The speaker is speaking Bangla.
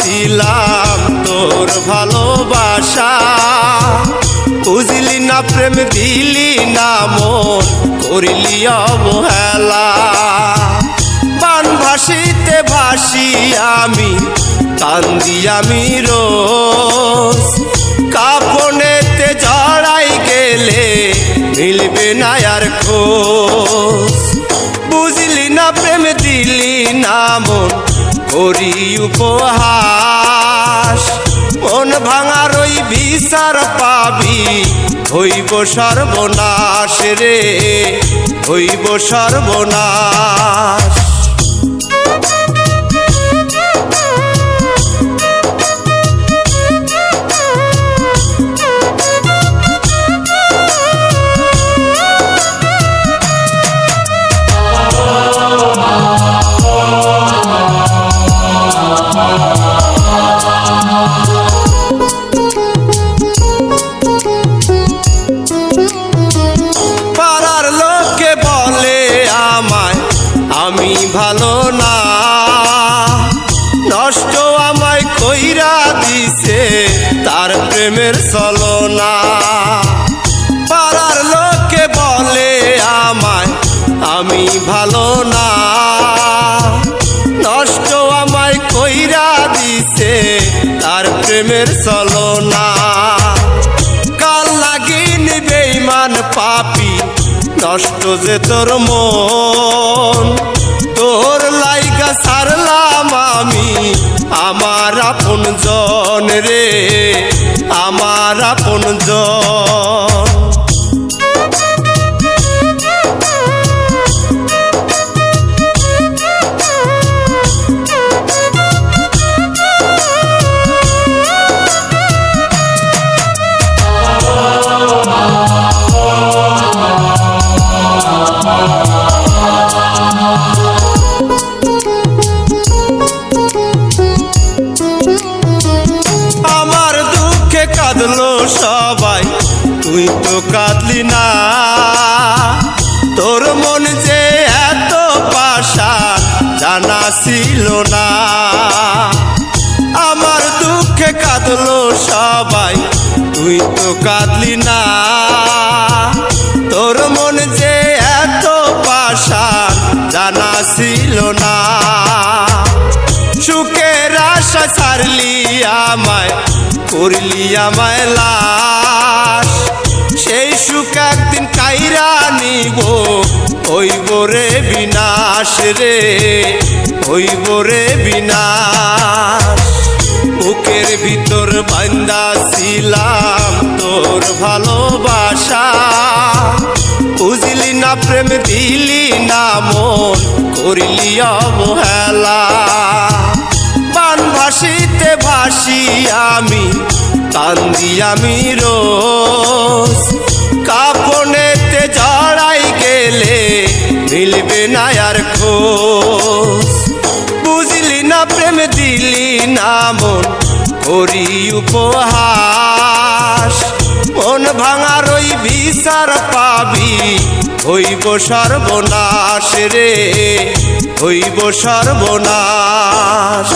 ছিলাম তোর ভালোবাসা। বুঝলি না প্রেম, দিলি না মন, করিলি অবহেলা। বান ভাসিতে ভাসি আমি, কান্দি আমি রোজ। কাপনেতে জড়াই গেলে মিলবে না আর খোঁজ। বুঝলি না প্রেম, দিলি না মন করি উপহাস। মন ভাঙার ওই বিচার পাবি। হইব সর্বনাশ রে হইব সর্বনাশ। তার প্রেমের চলনা পাড়ার লোকে বলে আমায়, আমি ভালো না। নষ্ট আমায় কইরা দিছে তার প্রেমের চলনা কাল লাগিন বেইমান পাপি, নষ্ট যে তোর মন। তোর লাইগা সারলাম আমি, আমার আপন জন রে। আমার আপন জন তুই তো কাঁদলি না। তোর মন যে এত পাশা, জানা ছিল না। আমার দুঃখে কাঁদলো সবাই, তুই তো কাঁদলি না। তোর মন যে এত পাশা, জানা ছিল না। সুখের আশা ছাড়লি আমায়, করলি আমায় লাশ বিনাশ রে, হইব রে বিনাশ। বুকের ভিতর বান্দা ছিলাম তোর ভালোবাসা। বুঝলি না প্রেম, দিলি না মন, করিলি অবহেলা। বান ভাসিতে ভাসি আমি, কান্দি আমি না আর বুঝলি না প্রেম দিলি না মন, করি উপহাস। মন ভাঙার ওই বিচার পাবি, হইব সর্বনাশ রে, হইব সর্বনাশ।